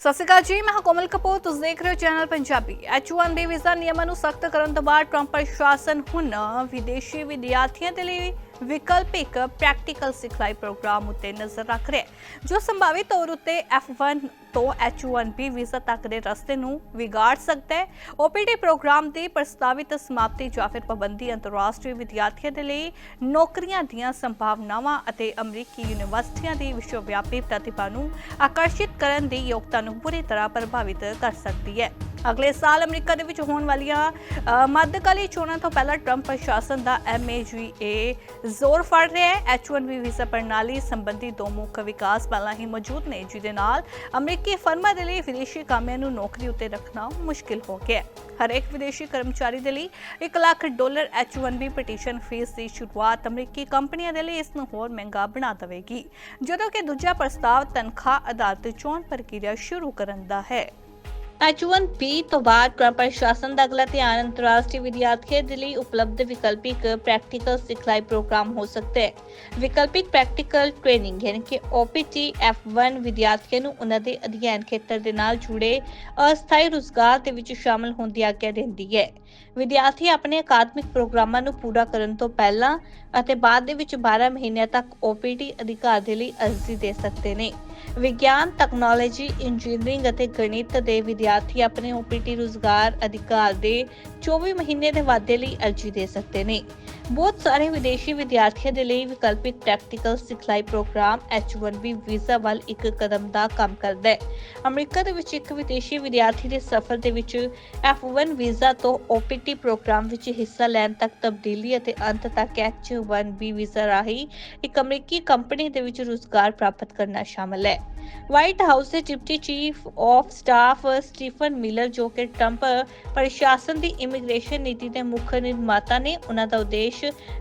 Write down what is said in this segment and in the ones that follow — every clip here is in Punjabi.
ਸਤਿ ਸ਼੍ਰੀ ਅਕਾਲ ਜੀ, ਮੈਂ ਕੋਮਲ ਕਪੂਰ, ਤੁਸੀਂ ਦੇਖ ਰਹੇ ਹੋ ਚੈਨਲ ਪੰਜਾਬੀ। H1B ਵੀਜ਼ਾ ਨਿਯਮਾਂ ਨੂੰ ਸਖਤ ਕਰਨ ਤੋਂ ਬਾਅਦ ਟਰੰਪ ਪ੍ਰਸ਼ਾਸਨ ਹੁਣ ਵਿਦੇਸ਼ੀ ਵਿਦਿਆਰਥੀਆਂ ਦੇ ਲਈ ਵਿਕਲਪਿਕ ਪ੍ਰੈਕਟੀਕਲ ਸਿਖਲਾਈ ਪ੍ਰੋਗਰਾਮ ਉੱਤੇ ਨਜ਼ਰ ਰੱਖ ਰਿਹਾ ਹੈ, ਜੋ ਸੰਭਾਵਿਤ ਤੌਰ ਉੱਤੇ F1 ਤੋਂ H1B ਵੀਜ਼ਾ ਤੱਕ ਦੇ ਰਸਤੇ ਨੂੰ ਵਿਗਾੜ ਸਕਦਾ ਹੈ। OPT ਪ੍ਰੋਗਰਾਮ ਦੀ ਪ੍ਰਸਤਾਵਿਤ ਸਮਾਪਤੀ ਜਾਂ ਫਿਰ ਪਾਬੰਦੀ ਅੰਤਰਰਾਸ਼ਟਰੀ ਵਿਦਿਆਰਥੀਆਂ ਦੇ ਲਈ ਨੌਕਰੀਆਂ ਦੀਆਂ ਸੰਭਾਵਨਾਵਾਂ ਅਤੇ ਅਮਰੀਕੀ ਯੂਨੀਵਰਸਿਟੀਆਂ ਦੀ ਵਿਸ਼ਵਵਿਆਪੀ ਪ੍ਰਤਿਭਾ ਨੂੰ ਆਕਰਸ਼ਿਤ ਕਰਨ ਦੀ ਯੋਗਤਾ ਨੂੰ ਪੂਰੀ ਤਰ੍ਹਾਂ ਪ੍ਰਭਾਵਿਤ ਕਰ ਸਕਦੀ ਹੈ। ਅਗਲੇ ਸਾਲ ਅਮਰੀਕਾ ਦੇ ਵਿੱਚ ਹੋਣ ਵਾਲੀਆਂ ਮੱਧਕਾਲੀ ਚੋਣਾਂ ਤੋਂ ਪਹਿਲਾਂ ਟਰੰਪ ਪ੍ਰਸ਼ਾਸਨ ਦਾ MAGA ਜ਼ੋਰ ਫੜ ਰਿਹਾ ਹੈ। H1B ਵੀਜ਼ਾ ਪ੍ਰਣਾਲੀ ਸੰਬੰਧੀ ਦੋ ਮੁੱਖ ਵਿਕਾਸ ਪਹਿਲਾਂ ਹੀ ਮੌਜੂਦ ਨੇ, ਜਿਹਦੇ ਨਾਲ ਅਮਰੀਕੀ ਫਰਮਾਂ ਦੇ ਲਈ ਵਿਦੇਸ਼ੀ ਕਾਮਿਆਂ ਨੂੰ ਨੌਕਰੀ ਉੱਤੇ ਰੱਖਣਾ ਮੁਸ਼ਕਿਲ ਹੋ ਗਿਆ ਹੈ। ਹਰੇਕ ਵਿਦੇਸ਼ੀ ਕਰਮਚਾਰੀ ਦੇ ਲਈ 1 lakh dollar H1B petition fees ਦੀ ਸ਼ੁਰੂਆਤ ਅਮਰੀਕੀ ਕੰਪਨੀਆਂ ਦੇ ਲਈ ਇਸ ਨੂੰ ਹੋਰ ਮਹਿੰਗਾ ਬਣਾ ਦੇਵੇਗੀ, ਜਦੋਂ ਕਿ ਦੂਜਾ ਪ੍ਰਸਤਾਵ ਤਨਖਾਹ ਆਧਾਰਿਤ ਚੋਣ ਪ੍ਰਕਿਰਿਆ ਸ਼ੁਰੂ ਕਰਨ ਦਾ ਹੈ। H1B ਤੋਂ ਬਾਅਦ ਟਰੰਪ ਪ੍ਰਸ਼ਾਸਨ ਦਾ ਅਗਲਾ ਧਿਆਨ ਅੰਤਰਰਾਸ਼ਟਰੀ ਵਿਦਿਆਰਥੀਆਂ ਦੇ ਲਈ ਉਪਲਬਧ ਵਿਕਲਪਿਕ ਪ੍ਰੈਕਟੀਕਲ ਸਿਖਲਾਈ ਪ੍ਰੋਗਰਾਮ ਹੋ ਸਕਦਾ ਹੈ। ਵਿਕਲਪਿਕ ਪ੍ਰੈਕਟੀਕਲ ਟ੍ਰੇਨਿੰਗ ਯਾਨੀ ਕਿ OPT F1 ਵਿਦਿਆਰਥੀਆਂ ਨੂੰ ਉਹਨਾਂ ਦੇ ਅਧਿਐਨ ਖੇਤਰ ਦੇ ਨਾਲ ਜੁੜੇ ਅਸਥਾਈ ਰੁਜ਼ਗਾਰ ਦੇ ਵਿੱਚ ਸ਼ਾਮਲ ਹੋਣ ਦੀ ਆਗਿਆ ਦਿੰਦੀ ਹੈ। ਵਿਦਿਆਰਥੀ ਆਪਣੇ ਅਕਾਦਮਿਕ ਪ੍ਰੋਗਰਾਮਾਂ ਨੂੰ ਪੂਰਾ ਕਰਨ ਤੋਂ ਪਹਿਲਾਂ ਅਤੇ ਬਾਅਦ ਦੇ ਵਿੱਚ 12 ਮਹੀਨਿਆਂ ਤੱਕ OPT ਅਧਿਕਾਰ ਦੇ ਲਈ ਅਰਜ਼ੀ ਦੇ ਸਕਦੇ ਨੇ। ਵਿਗਿਆਨ ਟੈਕਨੋਲੋਜੀ ਇੰਜੀਨੀਅਰਿੰਗ ਅਤੇ ਗਣਿਤ ਦੇ ਵਿਦਿਆਰਥੀ ਆਪਣੇ ਓਪੀਟੀ ਰੁਜ਼ਗਾਰ ਅਧਿਕਾਰ ਦੇ 24 ਮਹੀਨੇ ਦੇ ਵਾਧੇ ਲਈ ਅਰਜ਼ੀ ਦੇ ਸਕਦੇ ਨੇ। ਬਹੁਤ ਸਾਰੇ ਵਿਦੇਸ਼ੀ ਵਿਦਿਆਰਥੀਆਂ ਦੇ ਲਈ ਵਿਕਲਪਿਕ ਪ੍ਰੈਕਟੀਕਲ ਸਿਖਲਾਈ ਪ੍ਰੋਗਰਾਮ H1B ਵੀਜ਼ਾ ਵੱਲ ਇੱਕ ਕਦਮ ਦਾ ਕੰਮ ਕਰਦਾ ਹੈ। ਅਮਰੀਕਾ ਦੇ ਵਿੱਚ ਇੱਕ ਵਿਦੇਸ਼ੀ ਵਿਦਿਆਰਥੀ ਦੇ ਸਫ਼ਰ ਦੇ ਵਿੱਚ F1 ਵੀਜ਼ਾ ਤੋਂ OPT ਪ੍ਰੋਗਰਾਮ ਵਿੱਚ ਹਿੱਸਾ ਲੈਣ ਤੱਕ ਤਬਦੀਲੀ ਅਤੇ ਅੰਤ ਤੱਕ H1B ਵੀਜ਼ਾ ਰਾਹੀਂ ਇੱਕ ਅਮਰੀਕੀ ਕੰਪਨੀ ਦੇ ਵਿੱਚ ਰੁਜ਼ਗਾਰ ਪ੍ਰਾਪਤ ਕਰਨਾ ਸ਼ਾਮਲ ਹੈ। ਵਾਈਟ ਹਾਊਸ ਦੇ deputy chief of staff Stephen Miller, ਜੋ ਕਿ ਟਰੰਪ ਪ੍ਰਸ਼ਾਸਨ ਦੀ ਇਮੀਗ੍ਰੇਸ਼ਨ ਨੀਤੀ ਦੇ ਮੁੱਖ ਨਿਰਮਾਤਾ ਨੇ, ਉਹਨਾਂ ਦਾ ਉਦੇਸ਼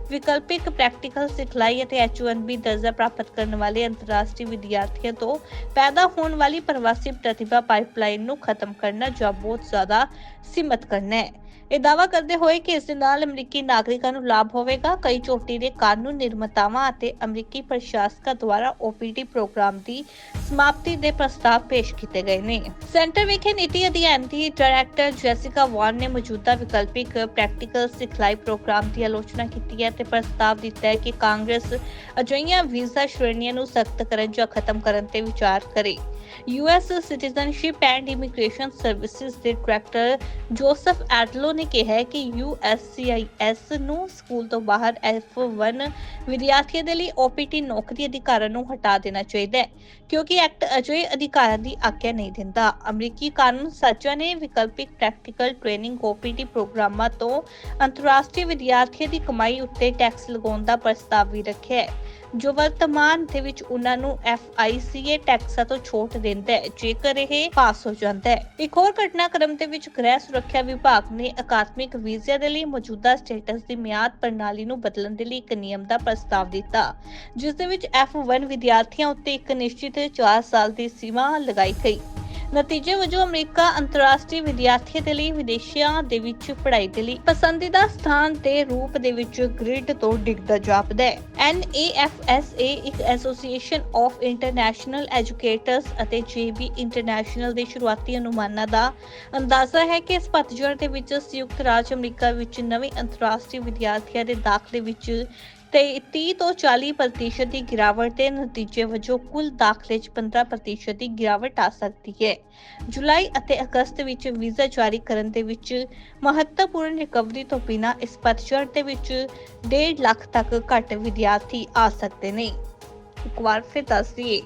ਵਿਕਲਪਿਕ ਪ੍ਰੈਕਟੀਕਲ ਸਿਖਲਾਈ ਅਤੇ H1B ਦਰਜਾ ਪ੍ਰਾਪਤ ਕਰਨ ਵਾਲੇ ਅੰਤਰਰਾਸ਼ਟਰੀ ਵਿਦਿਆਰਥੀਆਂ ਤੋਂ ਪੈਦਾ ਹੋਣ ਵਾਲੀ ਪ੍ਰਵਾਸੀ ਪ੍ਰਤਿਭਾ ਪਾਈਪਲਾਈਨ ਨੂੰ ਖਤਮ ਕਰਨਾ ਜਾਂ ਬਹੁਤ ਜ਼ਿਆਦਾ ਸੀਮਤ ਕਰਨਾ ਹੈ। ਇਹ ਦਾਅਵਾ ਕਰਦੇ ਹੋਏ ਕਿ ਇਸ ਦੇ ਨਾਲ ਅਮਰੀਕੀ ਨਾਗਰਿਕਾਂ ਨੂੰ ਲਾਭ ਹੋਵੇਗਾ। ਕਈ ਚੋਟੀ ਦੇ ਕਾਨੂੰਨ ਨਿਰਮਾਤਾਵਾਂ ਅਤੇ ਅਮਰੀਕੀ ਪ੍ਰਸ਼ਾਸਕਾਂ ਦੁਆਰਾ OPT ਪ੍ਰੋਗਰਾਮ ਦੀ ਸਮਾਪਤੀ ਦੇ ਪ੍ਰਸਤਾਵ ਪੇਸ਼ ਕੀਤੇ ਗਏ ਨੇ। ਸੈਂਟਰ ਵਿਖੇ ਨੀਤੀ ਅਧਿਐਨ ਦੀ ਡਾਇਰੈਕਟਰ ਜੈਸਿਕਾ ਵਾਨ ਨੇ ਮੌਜੂਦਾ ਵਿਕਲਪਿਕ ਪ੍ਰੈਕਟੀਕਲ ਸਿਖਲਾਈ ਪ੍ਰੋਗਰਾਮ ਦੀ ਆਲੋਚਨਾ ਕੀਤੀ ਹੈ ਤੇ ਪ੍ਰਸਤਾਵ ਦਿੱਤਾ ਹੈ ਕਿ ਕਾਂਗਰਸ ਅਜਿਹੀਆਂ ਵੀਜ਼ਾ ਸ਼੍ਰੇਣੀਆਂ ਨੂੰ ਸਖਤ ਕਰਨ ਜਾਂ ਖਤਮ ਕਰਨ ਤੇ ਵਿਚਾਰ ਕਰੇ। US Citizenship and Immigration Services ਦੇ ਡਾਇਰੈਕਟਰ ਜੋਸਫ ਐਟਲੋ ਨੇ ਕਿਹਾ ਕਿ ਯੂਐਸਸੀਆਈਐਸ ਨੂੰ ਸਕੂਲ ਤੋਂ ਬਾਹਰ F1 ਵਿਦਿਆਰਥੀਆਂ ਦੇ ਲਈ OPT ਨੌਕਰੀ ਅਧਿਕਾਰਾਂ ਨੂੰ ਹਟਾ ਦੇਣਾ ਚਾਹੀਦਾ ਹੈ, ਕਿਉਂਕਿ ਐਕਟ ਅਜਿਹੇ ਅਧਿਕਾਰਾਂ ਦੀ ਆਗਿਆ ਨਹੀਂ ਦਿੰਦਾ। ਅਮਰੀਕੀ ਕਾਨੂੰਨ ਸਾਜ਼ਾਂ ਨੇ ਵਿਕਲਪਿਕ ਪ੍ਰੈਕਟੀਕਲ ਟ੍ਰੇਨਿੰਗ OPT ਪ੍ਰੋਗਰਾਮਾਂ ਤੋਂ ਅੰਤਰਰਾਸ਼ਟਰੀ ਵਿਦਿਆਰਥੀਆਂ ਦੀ ਕਮਾਈ ਉੱਤੇ ਟੈਕਸ ਲਗਾਉਣ ਦਾ ਪ੍ਰਸਤਾਵ ਵੀ ਰੱਖਿਆ ਹੈ। ਜੋ ਵਰਤਮਾਨ ਦੇ ਵਿੱਚ ਉਹਨਾਂ ਨੂੰ FICA ਟੈਕਸਾਂ ਤੋਂ ਛੋਟ ਦਿੰਦਾ ਹੈ, ਜੇਕਰ ਇਹ ਪਾਸ ਹੋ ਜਾਂਦਾ ਹੈ। ਇੱਕ ਹੋਰ ਘਟਨਾਕ੍ਰਮ ਦੇ ਵਿੱਚ ਗ੍ਰਹਿ ਸੁਰੱਖਿਆ ਵਿਭਾਗ ਨੇ ਅਕਾਦਮਿਕ ਵੀਜ਼ੇ ਦੇ ਲਈ ਮੌਜੂਦਾ ਸਟੇਟਸ ਦੀ ਮਿਆਦ ਪ੍ਰਣਾਲੀ ਨੂੰ ਬਦਲਣ ਦੇ ਲਈ ਇੱਕ ਨਿਯਮ ਦਾ ਪ੍ਰਸਤਾਵ ਦਿੱਤਾ, ਜਿਸ ਦੇ ਵਿੱਚ F1 ਵਿਦਿਆਰਥੀਆਂ ਉੱਤੇ ਇੱਕ ਨਿਸ਼ਚਿਤ 4 ਸਾਲ ਦੀ ਸੀਮਾ ਲਗਾਈ ਗਈ। ਨਤੀਜੇ ਵਜੋਂ ਅਮਰੀਕਾ ਅੰਤਰਰਾਸ਼ਟਰੀ ਵਿਦਿਆਰਥੀਆਂ ਦੇ ਲਈ ਵਿਦੇਸ਼ਾਂ ਦੇ ਵਿੱਚ ਪੜ੍ਹਾਈ ਦੇ ਲਈ ਪਸੰਦੀਦਾ ਸਥਾਨ ਦੇ ਰੂਪ ਦੇ ਵਿੱਚ ਗ੍ਰਿਡ ਤੋਂ ਡਿੱਗਦਾ ਜਾਪਦਾ ਹੈ। NAFSA ਇੱਕ ਐਸੋਸੀਏਸ਼ਨ ਆਫ ਇੰਟਰਨੈਸ਼ਨਲ ਐਜੂਕੇਟਰਸ ਅਤੇ JB ਇੰਟਰਨੈਸ਼ਨਲ ਦੇ ਸ਼ੁਰੂਆਤੀ ਅਨੁਮਾਨਾਂ ਦਾ ਅੰਦਾਜ਼ਾ ਹੈ ਕਿ ਇਸ ਪਤਝੜ ਦੇ ਵਿੱਚ ਸੰਯੁਕਤ ਰਾਜ ਅਮਰੀਕਾ ਵਿੱਚ ਨਵੇਂ ਅੰਤਰਰਾਸ਼ਟਰੀ ਵਿਦਿਆਰਥੀਆਂ ਦੇ ਦਾਖਲੇ ਵਿੱਚ ਤੇ 30 ਤੋਂ 40% ਦੀ ਗਿਰਾਵਟ ਦੇ ਨਤੀਜੇ ਵਜੋਂ ਕੁੱਲ ਦਾਖਲੇ 'ਚ 15% ਦੀ ਗਿਰਾਵਟ ਆ ਸਕਦੀ ਹੈ। ਜੁਲਾਈ ਅਤੇ ਅਗਸਤ ਵਿੱਚ ਵੀਜ਼ਾ ਜਾਰੀ ਕਰਨ ਦੇ ਵਿੱਚ ਮਹੱਤਵਪੂਰਨ ਰਿਕਵਰੀ ਤੋਂ ਬਿਨਾਂ ਇਸ ਪਤਝੜ ਦੇ ਵਿੱਚ 1.5 ਲੱਖ ਤੱਕ ਘੱਟ ਵਿਦਿਆਰਥੀ ਆ ਸਕਦੇ ਨੇ। ਇੱਕ ਵਾਰ ਫਿਰ ਦੱਸ ਦਈਏ।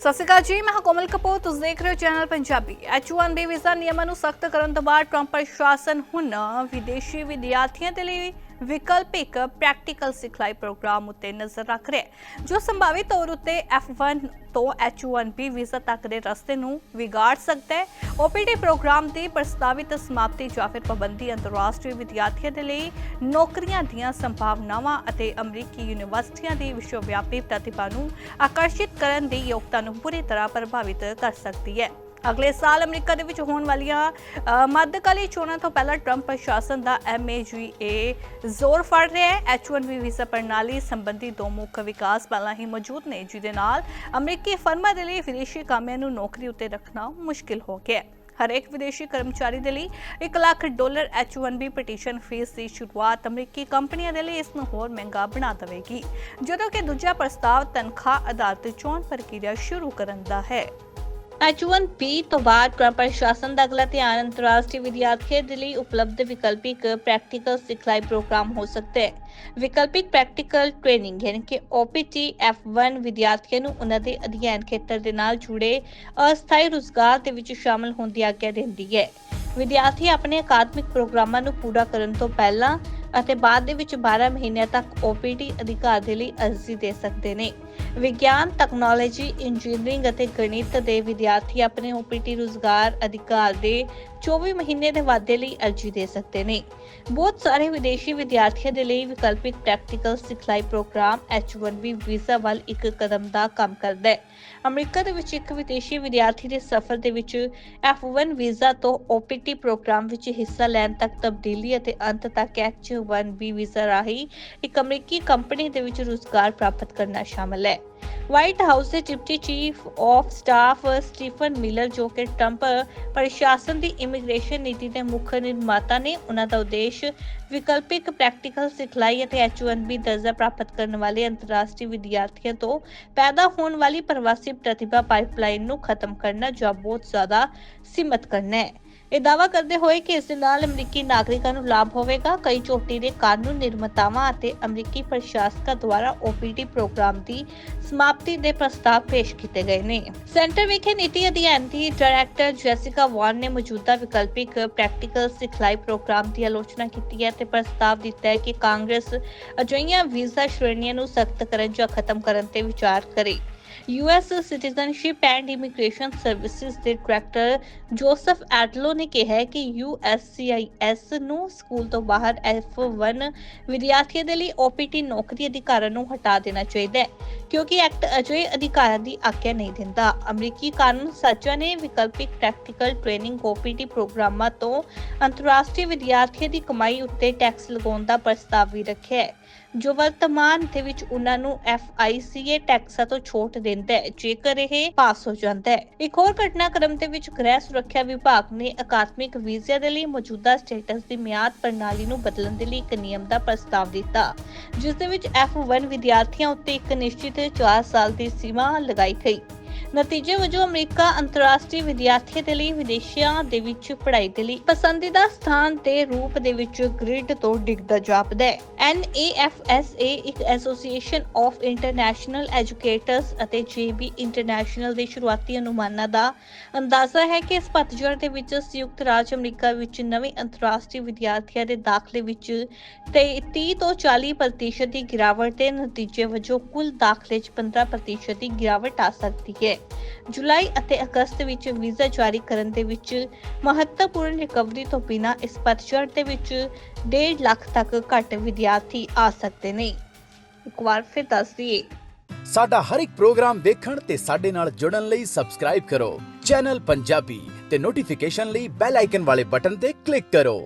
ਸਤਿ ਸ਼੍ਰੀ ਅਕਾਲ ਜੀ, ਮੈਂ ਕੋਮਲ ਕਪੂਰ। ਤੁਸੀਂ ਦੇਖ ਰਹੇ ਹੋ ਚੈਨਲ ਪੰਜਾਬੀ। H1B ਵੀਜ਼ਾ ਨਿਯਮਾਂ ਨੂੰ ਸਖਤ ਕਰਨ ਤੋਂ ਬਾਅਦ ਟਰੰਪ ਪ੍ਰਸ਼ਾਸਨ ਹੁਣ ਵਿਦੇਸ਼ੀ ਵਿਦਿਆਰਥੀਆਂ ਦੇ ਲਈ ਵਿਕਲਪਿਕ ਪ੍ਰੈਕਟੀਕਲ ਸਿਖਲਾਈ ਪ੍ਰੋਗਰਾਮ ਉੱਤੇ ਨਜ਼ਰ ਰੱਖ ਰਿਹਾ ਹੈ, ਜੋ ਸੰਭਾਵਿਤ ਤੌਰ ਉੱਤੇ F1 ਤੋਂ H1B ਵੀਜ਼ਾ ਤੱਕ ਦੇ ਰਸਤੇ ਨੂੰ ਵਿਗਾੜ ਸਕਦਾ ਹੈ। OPT ਪ੍ਰੋਗਰਾਮ ਦੀ ਪ੍ਰਸਤਾਵਿਤ ਸਮਾਪਤੀ ਜਾਂ ਫਿਰ ਪਾਬੰਦੀ ਅੰਤਰਰਾਸ਼ਟਰੀ ਵਿਦਿਆਰਥੀਆਂ ਦੇ ਲਈ ਨੌਕਰੀਆਂ ਦੀਆਂ ਸੰਭਾਵਨਾਵਾਂ ਅਤੇ ਅਮਰੀਕੀ ਯੂਨੀਵਰਸਿਟੀਆਂ ਦੀ ਵਿਸ਼ਵਵਿਆਪੀ ਪ੍ਰਤਿਭਾ ਨੂੰ ਆਕਰਸ਼ਿਤ ਕਰਨ ਦੀ ਯੋਗਤਾ ਨੂੰ ਪੂਰੀ ਤਰ੍ਹਾਂ ਪ੍ਰਭਾਵਿਤ ਕਰ ਸਕਦੀ ਹੈ। ਅਗਲੇ ਸਾਲ ਅਮਰੀਕਾ ਦੇ ਵਿੱਚ ਹੋਣ ਵਾਲੀਆਂ ਮੱਧਕਾਲੀ ਚੋਣਾਂ ਤੋਂ ਪਹਿਲਾਂ ਟਰੰਪ ਪ੍ਰਸ਼ਾਸਨ ਦਾ MAGA ਜ਼ੋਰ ਫੜ ਰਿਹਾ ਹੈ। H1B ਵੀਜ਼ਾ ਪ੍ਰਣਾਲੀ ਸੰਬੰਧੀ ਦੋ ਮੁੱਖ ਵਿਕਾਸ ਪਹਿਲਾਂ ਹੀ ਮੌਜੂਦ ਨੇ, ਜਿਹਦੇ ਨਾਲ ਅਮਰੀਕੀ ਫਰਮਾਂ ਦੇ ਲਈ ਵਿਦੇਸ਼ੀ ਕਾਮਿਆਂ ਨੂੰ ਨੌਕਰੀ ਉੱਤੇ ਰੱਖਣਾ ਮੁਸ਼ਕਿਲ ਹੋ ਗਿਆ ਹੈ। ਹਰੇਕ ਵਿਦੇਸ਼ੀ ਕਰਮਚਾਰੀ ਦੇ ਲਈ 1 lakh dollar H1B petition fees ਦੀ ਸ਼ੁਰੂਆਤ ਅਮਰੀਕੀ ਕੰਪਨੀਆਂ ਦੇ ਲਈ ਇਸ ਨੂੰ ਹੋਰ ਮਹਿੰਗਾ ਬਣਾ ਦੇਵੇਗੀ, ਜਦੋਂ ਕਿ ਦੂਜਾ ਪ੍ਰਸਤਾਵ ਤਨਖਾਹ ਆਧਾਰਿਤ ਚੋਣ ਪ੍ਰਕਿਰਿਆ ਸ਼ੁਰੂ ਕਰਨ ਦਾ ਹੈ। H1B ਤੋਂ ਬਾਅਦ ਟਰੰਪ ਪ੍ਰਸ਼ਾਸਨ ਦਾ ਅਗਲਾ ਧਿਆਨ ਅੰਤਰਰਾਸ਼ਟਰੀ ਵਿਦਿਆਰਥੀਆਂ ਦੇ ਲਈ ਉਪਲਬਧ ਵਿਕਲਪਿਕ ਪ੍ਰੈਕਟੀਕਲ ਸਿਖਲਾਈ ਪ੍ਰੋਗਰਾਮ ਹੋ ਸਕਦਾ ਹੈ। ਵਿਕਲਪਿਕ ਪ੍ਰੈਕਟੀਕਲ ਟ੍ਰੇਨਿੰਗ ਯਾਨੀ ਕਿ OPT F1 ਵਿਦਿਆਰਥੀਆਂ ਨੂੰ ਉਹਨਾਂ ਦੇ ਅਧਿਐਨ ਖੇਤਰ ਦੇ ਨਾਲ ਜੁੜੇ ਅਸਥਾਈ ਰੁਜ਼ਗਾਰ ਦੇ ਵਿੱਚ ਸ਼ਾਮਲ ਹੋਣ ਦੀ ਆਗਿਆ ਦਿੰਦੀ ਹੈ। ਵਿਦਿਆਰਥੀ ਆਪਣੇ ਅਕਾਦਮਿਕ ਪ੍ਰੋਗਰਾਮਾਂ ਨੂੰ ਪੂਰਾ ਕਰਨ ਤੋਂ ਪਹਿਲਾਂ ਅਤੇ ਬਾਅਦ ਦੇ ਵਿੱਚ 12 ਮਹੀਨਿਆਂ ਤੱਕ OPT ਅਧਿਕਾਰ ਦੇ ਲਈ ਅਰਜ਼ੀ ਦੇ ਸਕਦੇ ਨੇ। ਵਿਗਿਆਨ ਟੈਕਨੋਲੋਜੀ ਇੰਜੀਨੀਅਰਿੰਗ ਅਤੇ ਗਣਿਤ ਦੇ ਵਿਦਿਆਰਥੀ ਆਪਣੇ ਓਪੀਟੀ ਰੁਜ਼ਗਾਰ ਅਧਿਕਾਰ ਦੇ 24 ਮਹੀਨੇ ਦੇ ਵਾਧੇ ਲਈ ਅਰਜ਼ੀ ਦੇ ਸਕਦੇ ਨੇ। ਬਹੁਤ ਸਾਰੇ ਵਿਦੇਸ਼ੀ ਵਿਦਿਆਰਥੀਆਂ ਦੇ ਲਈ ਵਿਕਲਪਿਕ ਪ੍ਰੈਕਟੀਕਲ ਸਿਖਲਾਈ ਪ੍ਰੋਗਰਾਮ H1B ਵੀਜ਼ਾ ਵੱਲ ਇੱਕ ਕਦਮ ਦਾ ਕੰਮ ਕਰਦਾ ਹੈ। ਅਮਰੀਕਾ ਦੇ ਵਿੱਚ ਇੱਕ ਵਿਦੇਸ਼ੀ ਵਿਦਿਆਰਥੀ ਦੇ ਸਫ਼ਰ ਦੇ ਵਿੱਚ F1 ਵੀਜ਼ਾ ਤੋਂ OPT ਪ੍ਰੋਗਰਾਮ ਵਿੱਚ ਹਿੱਸਾ ਲੈਣ ਤੱਕ ਤਬਦੀਲੀ ਅਤੇ ਅੰਤ ਤੱਕ H1B ਵੀਜ਼ਾ ਰਾਹੀਂ ਇੱਕ ਅਮਰੀਕੀ ਕੰਪਨੀ ਦੇ ਵਿੱਚ ਰੁਜ਼ਗਾਰ ਪ੍ਰਾਪਤ ਕਰਨਾ ਸ਼ਾਮਲ ਹੈ। ਵਾਈਟ ਹਾਊਸ ਦੇ deputy chief of staff Stephen Miller, ਜੋ ਕਿ ਟਰੰਪ ਪ੍ਰਸ਼ਾਸਨ ਦੀ ਇਮੀਗ੍ਰੇਸ਼ਨ ਨੀਤੀ ਦੇ ਮੁੱਖ ਨਿਰਮਾਤਾ ਨੇ, ਉਹਨਾਂ ਦਾ ਉਦੇਸ਼ ਵਿਕਲਪਿਕ ਪ੍ਰੈਕਟੀਕਲ ਸਿਖਲਾਈ ਅਤੇ H1B ਦਰਜਾ ਪ੍ਰਾਪਤ ਕਰਨ ਵਾਲੇ ਅੰਤਰਰਾਸ਼ਟਰੀ ਵਿਦਿਆਰਥੀਆਂ ਤੋਂ ਪੈਦਾ ਹੋਣ ਵਾਲੀ ਪ੍ਰਵਾਸੀ ਪ੍ਰਤਿਭਾ ਪਾਈਪਲਾਈਨ ਨੂੰ ਖਤਮ ਕਰਨਾ, ਜਾਂ ਬਹੁਤ ਜ਼ਿਆਦਾ ਸੀਮਤ ਕਰਨਾ ਹੈ। ਇਹ ਦਾਅਵਾ ਕਰਦੇ ਹੋਏ ਕਿ ਇਸ ਦੇ ਨਾਲ ਅਮਰੀਕੀ ਨਾਗਰਿਕਾਂ ਨੂੰ ਲਾਭ ਹੋਵੇਗਾ। ਕਈ ਚੋਟੀ ਦੇ ਕਾਨੂੰਨ ਨਿਰਮਾਤਾਵਾਂ ਅਤੇ ਅਮਰੀਕੀ ਪ੍ਰਸ਼ਾਸਕਾਂ ਦੁਆਰਾ OPT ਪ੍ਰੋਗਰਾਮ ਦੀ ਸਮਾਪਤੀ ਦੇ ਪ੍ਰਸਤਾਵ ਪੇਸ਼ ਕੀਤੇ ਗਏ ਨੇ। ਸੈਂਟਰ ਵਿਖੇ ਨੀਤੀ ਅਧਿਐਨ ਦੀ ਡਾਇਰੈਕਟਰ ਜੈਸਿਕਾ ਵਾਨ ਨੇ ਮੌਜੂਦਾ ਵਿਕਲਪਿਕ ਪ੍ਰੈਕਟੀਕਲ ਸਿਖਲਾਈ ਪ੍ਰੋਗਰਾਮ ਦੀ ਆਲੋਚਨਾ ਕੀਤੀ ਹੈ ਤੇ ਪ੍ਰਸਤਾਵ ਦਿੱਤਾ ਹੈ ਕਿ ਕਾਂਗਰਸ ਅਜਿਹੀਆਂ ਵੀਜ਼ਾ ਸ਼੍ਰੇਣੀਆਂ ਨੂੰ ਸਖਤ ਕਰਨ ਜਾਂ ਖਤਮ ਕਰਨ ਤੇ ਵਿਚਾਰ ਕਰੇ। US Citizenship and Immigration Services ਦੇ ਡਾਇਰੈਕਟਰ ਜੋਸਫ ਐਡਲੋ ਨੇ ਕਿਹਾ ਕਿ ਯੂਐਸਸੀਆਈਐਸ ਨੂੰ ਸਕੂਲ ਤੋਂ ਬਾਹਰ F1 ਵਿਦਿਆਰਥੀਆਂ ਦੇ ਲਈ OPT ਨੌਕਰੀ ਅਧਿਕਾਰਾਂ ਨੂੰ ਹਟਾ ਦੇਣਾ ਚਾਹੀਦਾ ਹੈ, ਕਿਉਂਕਿ ਐਕਟ ਅਜਿਹੇ ਅਧਿਕਾਰਾਂ ਦੀ ਆਗਿਆ ਨਹੀਂ ਦਿੰਦਾ। ਅਮਰੀਕੀ ਕਾਨੂੰਨ ਸਾਜ਼ਾਂ ਨੇ ਵਿਕਲਪਿਕ ਪ੍ਰੈਕਟੀਕਲ ਟ੍ਰੇਨਿੰਗ OPT ਪ੍ਰੋਗਰਾਮਾਂ ਤੋਂ ਅੰਤਰਰਾਸ਼ਟਰੀ ਵਿਦਿਆਰਥੀਆਂ ਦੀ ਕਮਾਈ ਉੱਤੇ ਟੈਕਸ ਲਗਾਉਣ ਦਾ ਪ੍ਰਸਤਾਵ ਵੀ ਰੱਖਿਆ ਹੈ। ਜੋ ਵਰਤਮਾਨ ਦੇ ਵਿੱਚ ਉਹਨਾਂ ਨੂੰ FICA ਟੈਕਸਾਂ ਤੋਂ ਛੋਟ ਦਿੰਦਾ ਹੈ, ਜੇਕਰ ਇਹ ਪਾਸ ਹੋ ਜਾਂਦਾ ਹੈ। ਇੱਕ ਹੋਰ ਘਟਨਾਕ੍ਰਮ ਦੇ ਵਿੱਚ ਗ੍ਰਹਿ ਸੁਰੱਖਿਆ ਵਿਭਾਗ ਨੇ ਅਕਾਦਮਿਕ ਵੀਜ਼ੇ ਦੇ ਲਈ ਮੌਜੂਦਾ ਸਟੇਟਸ ਦੀ ਮਿਆਦ ਪ੍ਰਣਾਲੀ ਨੂੰ ਬਦਲਣ ਦੇ ਲਈ ਇੱਕ ਨਿਯਮ ਦਾ ਪ੍ਰਸਤਾਵ ਦਿੱਤਾ। ਜਿਸ ਦੇ ਵਿੱਚ F1 ਵਿਦਿਆਰਥੀਆਂ ਉੱਤੇ ਇੱਕ ਨਿਸ਼ਚਿਤ 4 ਸਾਲ ਦੀ ਸੀਮਾ ਲਗਾਈ ਗਈ। ਨਤੀਜੇ ਵਜੋਂ ਅਮਰੀਕਾ ਅੰਤਰਰਾਸ਼ਟਰੀ ਵਿਦਿਆਰਥੀਆਂ ਦੇ ਲਈ ਵਿਦੇਸ਼ਾਂ ਦੇ ਵਿੱਚ ਪੜ੍ਹਾਈ ਦੇ ਲਈ ਪਸੰਦੀਦਾ ਸਥਾਨ ਦੇ ਰੂਪ ਦੇ ਵਿੱਚ ਗ੍ਰਿਡ ਤੋਂ ਡਿੱਗਦਾ ਜਾਪਦਾ ਹੈ। NAFSA ਇੱਕ ਐਸੋਸੀਏਸ਼ਨ ਆਫ ਇੰਟਰਨੈਸ਼ਨਲ ਐਜੂਕੇਟਰਸ ਅਤੇ JB ਇੰਟਰਨੈਸ਼ਨਲ ਦੇ ਸ਼ੁਰੂਆਤੀ ਅਨੁਮਾਨਾਂ ਦਾ ਅੰਦਾਜ਼ਾ ਹੈ ਕਿ ਇਸ ਪਤਝੜ ਦੇ ਵਿੱਚ ਸੰਯੁਕਤ ਰਾਜ ਅਮਰੀਕਾ ਵਿੱਚ ਨਵੇਂ ਅੰਤਰਰਾਸ਼ਟਰੀ ਵਿਦਿਆਰਥੀਆਂ ਦੇ ਦਾਖਲੇ ਵਿੱਚ ਤੇ 30 ਤੋਂ 40% ਪ੍ਰਤੀਸ਼ਤ ਦੀ ਗਿਰਾਵਟ ਦੇ ਨਤੀਜੇ ਵਜੋਂ ਕੁੱਲ ਦਾਖਲੇ 'ਚ 15% ਪ੍ਰਤੀਸ਼ਤ ਦੀ ਗਿਰਾਵਟ ਆ ਸਕਦੀ ਹੈ। ਜੁਲਾਈ ਅਤੇ ਅਗਸਤ ਵਿੱਚ ਵੀਜ਼ਾ ਜਾਰੀ ਕਰਨ ਦੇ ਵਿੱਚ ਮਹੱਤਵਪੂਰਨ ਰਿਕਵਰੀ ਤੋਂ ਬਿਨਾਂ ਇਸ ਪਤਝੜ ਦੇ ਵਿੱਚ 1.5 ਲੱਖ ਤੱਕ ਘੱਟ ਵਿਦਿਆਰਥੀ ਆ ਸਕਦੇ ਨੇ। ਇੱਕ ਵਾਰ ਫਿਰ ਦੱਸ ਦਈਏ। ਸਾਡਾ ਹਰ ਇੱਕ ਪ੍ਰੋਗਰਾਮ ਦੇਖਣ ਤੇ ਸਾਡੇ ਨਾਲ ਜੁੜਨ ਲਈ ਸਬਸਕ੍ਰਾਈਬ ਕਰੋ। ਚੈਨਲ ਪੰਜਾਬੀ ਤੇ ਨੋਟੀਫਿਕੇਸ਼ਨ ਲਈ ਬੈਲ ਆਈਕਨ ਵਾਲੇ ਬਟਨ ਤੇ ਕਲਿੱਕ ਕਰੋ।